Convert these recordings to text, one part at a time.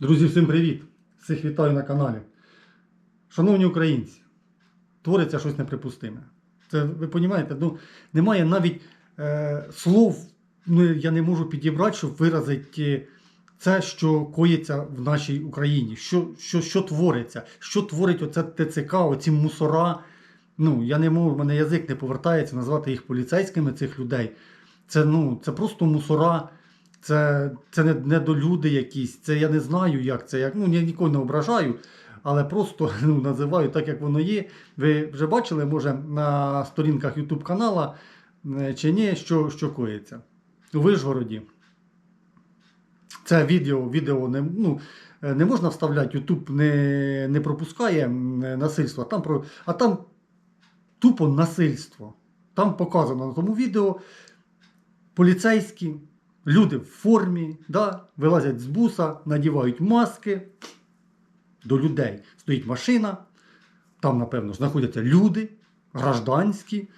Друзі, всім привіт! Всіх вітаю на каналі. Шановні українці, твориться щось неприпустиме. Це ви розумієте, ну, немає навіть е, слов, ну, я не можу підібрати, щоб виразити це, що коїться в нашій Україні, що, що, що твориться, що творить оце ТЦК, оці мусора. Ну, я не можу, в мене язик не повертається назвати їх поліцейськими, цих людей. Це, ну, це просто мусора. Це, це не, не до люди якісь, це я не знаю, як це. Як, ну, я нікого не ображаю, але просто ну, називаю так, як воно є. Ви вже бачили, може, на сторінках YouTube канала е, чи ні, що, що коїться. У Вишгороді. Це відео, відео не, ну, е, не можна вставляти, YouTube не, не пропускає м, насильство, там, про, а там тупо насильство. Там показано на тому відео поліцейські. Люди в формі, да, вилазять з буса, надівають маски. До людей стоїть машина. Там, напевно, знаходяться люди, гражданські,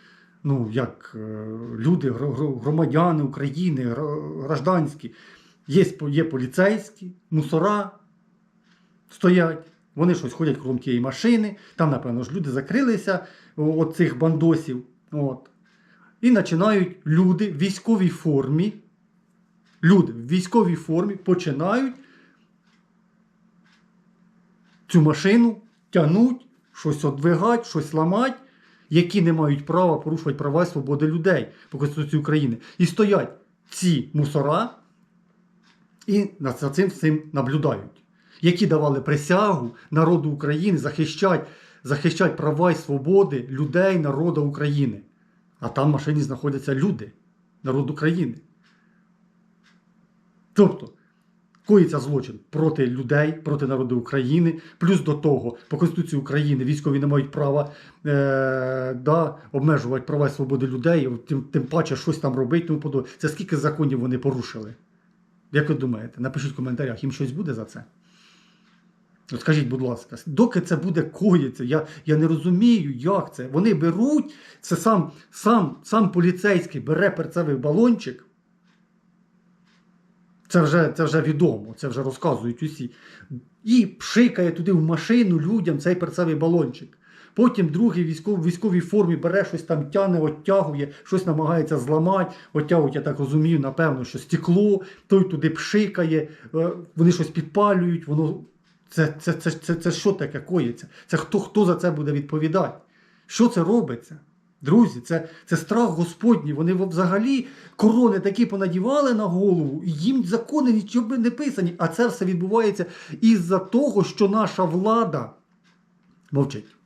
ну, як е, люди, гро- гро- громадяни України, гражданські. Є, є поліцейські, мусора стоять. Вони щось ходять кругом тієї машини. Там, напевно, ж люди закрилися от цих бандосів. От. І починають люди в військовій формі люди в військовій формі починають цю машину тягнуть, щось одвигать, щось ламать, які не мають права порушувати права і свободи людей по Конституції України. І стоять ці мусора і за цим всім наблюдають, які давали присягу народу України захищати, захищати права і свободи людей, народу України. А там в машині знаходяться люди, народ України. Тобто коїться злочин проти людей, проти народу України. Плюс до того, по Конституції України військові не мають права е, да, обмежувати права і свободи людей, тим, тим паче щось там робити. Тому подобне. Це скільки законів вони порушили? Як ви думаєте? Напишіть в коментарях, їм щось буде за це? От скажіть, будь ласка, доки це буде коїться, я, я не розумію, як це. Вони беруть, це сам, сам, сам поліцейський бере перцевий балончик. Це вже, це вже відомо, це вже розказують усі. І пшикає туди в машину людям цей перцевий балончик. Потім другий військов, військовій формі бере щось там тяне, оттягує, щось намагається зламати, оттягують, я так розумію, напевно, що стекло, той туди пшикає, е, вони щось підпалюють, воно. Це, це, це, це, це що таке коїться? Це хто, хто за це буде відповідати? Що це робиться? Друзі, це, це страх Господній. Вони взагалі корони такі понадівали на голову, і їм закони нічого не писані. А це все відбувається із-за того, що наша влада мовчить.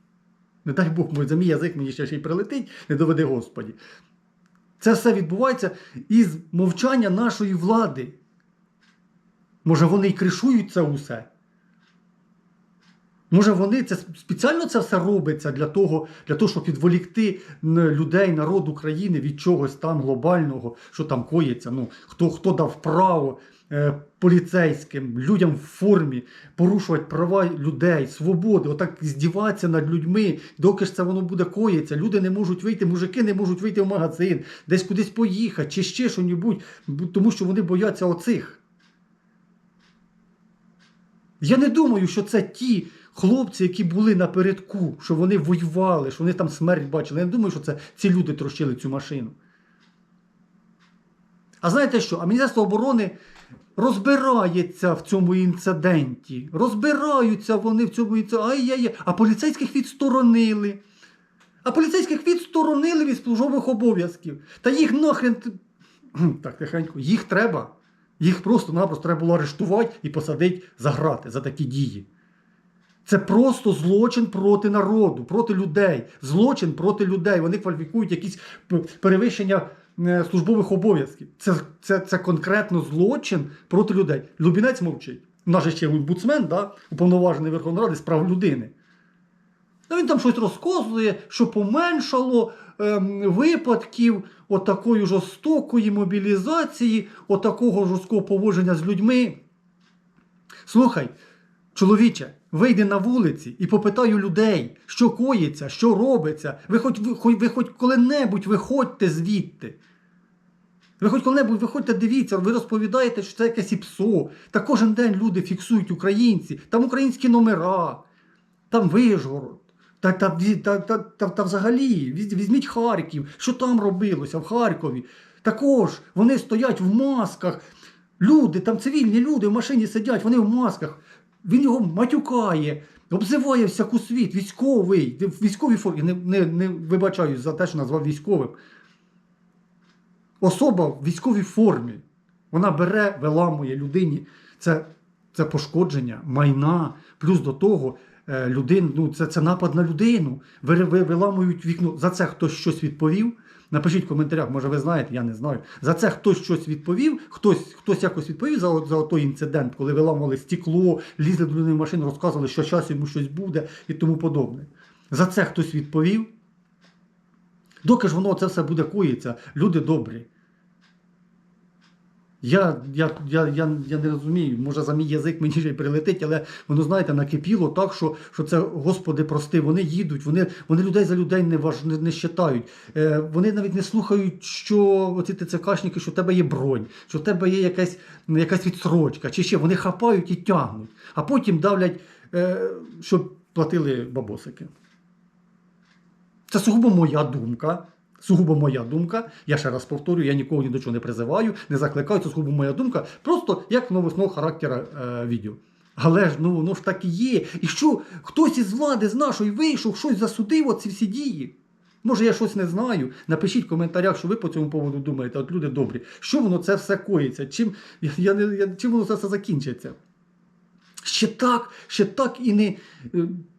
Не дай Бог, мой, за мій язик мені ще й прилетить, не доведе Господі. Це все відбувається із мовчання нашої влади. Може, вони й кришують це усе? Може, вони це спеціально це все робиться для того, для того, щоб відволікти людей, народ України від чогось там глобального, що там коїться. Ну, хто, хто дав право е, поліцейським, людям в формі порушувати права людей, свободи, отак здіватися над людьми, доки ж це воно буде коїться. Люди не можуть вийти, мужики не можуть вийти в магазин, десь кудись поїхати, чи ще що-небудь, тому що вони бояться оцих. Я не думаю, що це ті хлопці, які були напередку, що вони воювали, що вони там смерть бачили. Я не думаю, що це ці люди трощили цю машину. А знаєте що? А Міністерство оборони розбирається в цьому інциденті. Розбираються вони в цьому інциденті. Ай-яй-яй. А поліцейських відсторонили. А поліцейських відсторонили від службових обов'язків. Та їх нахрен. Так, тихенько, їх треба. Їх просто-напросто треба було арештувати і посадити за грати за такі дії. Це просто злочин проти народу, проти людей. Злочин проти людей. Вони кваліфікують якісь перевищення е, службових обов'язків. Це, це, це конкретно злочин проти людей. Лубінець мовчить. У нас же ще омбудсмен, да, уповноважений Верховної Ради з прав людини. Ну, він там щось розказує, що поменшало ем, випадків отакої жорстокої мобілізації, отакого жорсткого поводження з людьми. Слухай, чоловіче, вийди на вулиці і попитай у людей, що коїться, що робиться. Ви хоч, ви, ви хоч коли-небудь виходьте звідти. Ви хоч коли-небудь виходьте, дивіться, ви розповідаєте, що це якесь ІПСО. Та кожен день люди фіксують українці, там українські номера, там Вижгород. Та, та, та, та, та, та взагалі, візьміть Харків, що там робилося в Харкові. Також вони стоять в масках. Люди, там цивільні люди в машині сидять, вони в масках. Він його матюкає, обзиває всяку світ, військовий, військовій формі. Не, не, не вибачаюсь за те, що назвав військовим. Особа в військовій формі. Вона бере, виламує людині. Це, це пошкодження майна. Плюс до того, людин, ну, це, це напад на людину. Ви, ви, виламують вікно. За це хтось щось відповів. Напишіть в коментарях, може ви знаєте, я не знаю. За це хтось щось відповів, хтось, хтось якось відповів за, за той інцидент, коли виламували стекло, лізли до людини в машину, розказували, що зараз йому щось буде і тому подобне. За це хтось відповів. Доки ж воно це все буде коїться, люди добрі. Я, я, я, я, я не розумію, може за мій язик мені ще й прилетить, але воно, знаєте, накипіло так, що, що це, Господи, прости, вони їдуть, вони, вони людей за людей не, важ, не, не щитають. Е, вони навіть не слухають, що оці ТЦКшники, що в тебе є бронь, що в тебе є якась, якась відсрочка, чи ще вони хапають і тягнуть, а потім давлять, е, щоб платили бабосики. Це сугубо моя думка. Сугубо моя думка. Я ще раз повторюю, я нікого ні до чого не призиваю, не закликаю, це сугубо моя думка. Просто як новосного характера е, відео. Але ж ну воно ж так і є. І що хтось із влади з нашої вийшов, щось засудив оці всі дії. Може, я щось не знаю. Напишіть в коментарях, що ви по цьому поводу думаєте. От люди добрі. Що воно це все коїться? Чим, я, не- я, чим воно це все закінчиться? Ще так, ще так і не.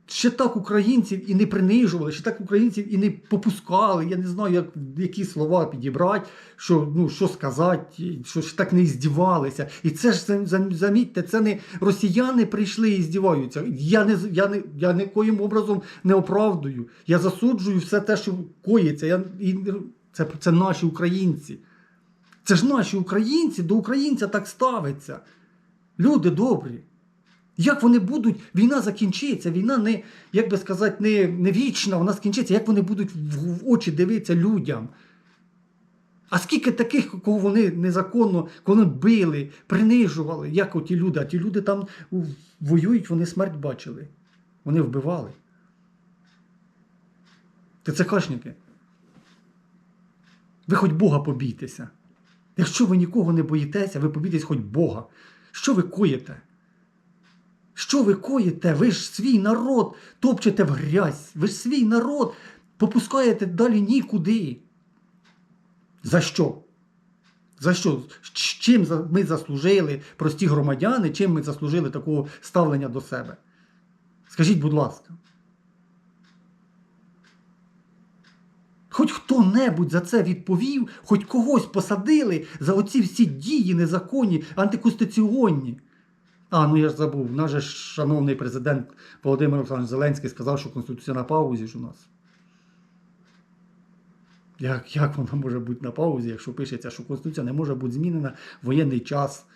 Ще так українців і не принижували, ще так українців і не попускали. Я не знаю, як, які слова підібрати, що, ну, що сказати, що ж так не здівалися. І це ж зам- зам- замітьте, це не росіяни прийшли і здіваються. Я не я не я никоїм образом не оправдую. Я засуджую все те, що коїться. Я, і, це, це наші українці. Це ж наші українці до українця так ставиться. Люди добрі. Як вони будуть, війна закінчиться, війна не, як би сказати, не, не вічна, вона скінчиться, як вони будуть в, в очі дивитися людям. А скільки таких, кого вони незаконно, коли били, принижували, як оті люди, а ті люди там воюють, вони смерть бачили. Вони вбивали. ТЦКшники. Ви хоч Бога побійтеся. Якщо ви нікого не боїтеся, ви побійтесь хоч Бога. Що ви коїте? Що ви коїте? Ви ж свій народ топчете в грязь. Ви ж свій народ попускаєте далі нікуди. За що? За що? Чим ми заслужили, прості громадяни, чим ми заслужили такого ставлення до себе? Скажіть, будь ласка. Хоч хто-небудь за це відповів, хоч когось посадили за оці всі дії незаконні, антиконституціонні. А, ну я ж забув. Наш шановний президент Володимир Олександрович Зеленський сказав, що Конституція на паузі ж у нас. Як, як вона може бути на паузі, якщо пишеться, що Конституція не може бути змінена в воєнний час?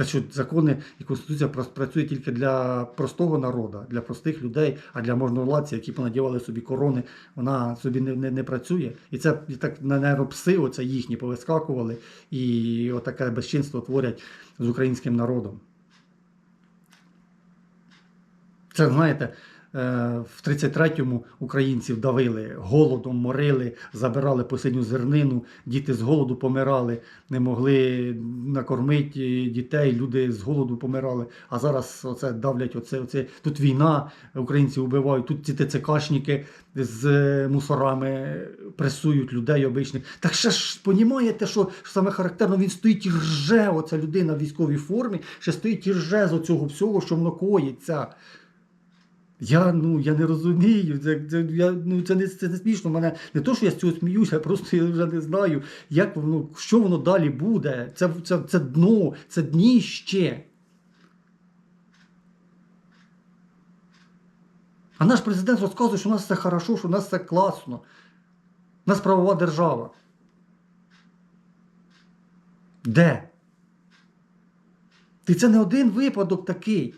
Та що закони і Конституція працює тільки для простого народу, для простих людей, а для можновладців, які понадівали собі корони, вона собі не, не, не працює. І це так, на пси, оце їхні повискакували, і отаке безчинство творять з українським народом. Це, знаєте, в 33-му українців давили, голодом морили, забирали посиню зернину, діти з голоду помирали, не могли накормити дітей, люди з голоду помирали. А зараз оце давлять, оце, оце. тут війна, українці вбивають, тут ці ТЦКшники з е, мусорами пресують людей обичних. Так ще ж понімаєте, що саме характерно, він стоїть і рже, оця людина в військовій формі, ще стоїть і рже з оцього всього, що воно коїться. Я, ну, я не розумію. Це, це, я, ну, це, не, це не смішно. Мене не то, що я з цього сміюся, а просто я вже не знаю, як воно, що воно далі буде. Це, це, це дно, це дніще. А наш президент розказує, що у нас все хорошо, що у нас все класно. У нас правова держава. Де? І це не один випадок такий.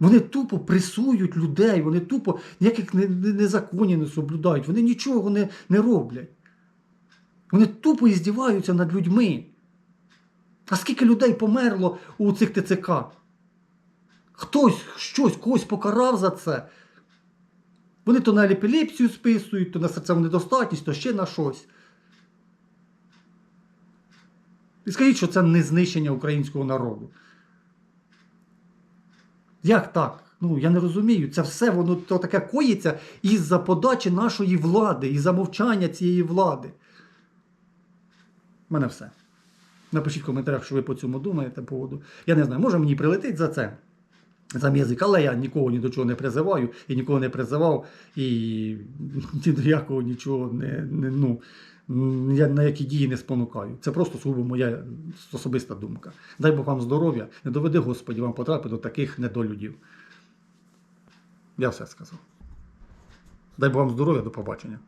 Вони тупо пресують людей, вони тупо ніяких не- не- незаконів не соблюдають, вони нічого не, не роблять. Вони тупо іздіваються над людьми. А скільки людей померло у цих ТЦК? Хтось щось, когось покарав за це. Вони то на епілепсію списують, то на серцеву недостатність, то ще на щось. І скажіть, що це не знищення українського народу. Як так? Ну, я не розумію. Це все воно то таке коїться із-за подачі нашої влади, із-за мовчання цієї влади. У мене все. Напишіть в коментарях, що ви по цьому думаєте поводу. Я не знаю, може мені прилетить за це. За язик, але я нікого ні до чого не призиваю і нікого не призивав, і ні до якого нічого не, не ну, я на які дії не спонукаю. Це просто сугубо моя особиста думка. Дай Бог вам здоров'я, не доведи Господі вам потрапити до таких недолюдів. Я все сказав. Дай Бог вам здоров'я, до побачення.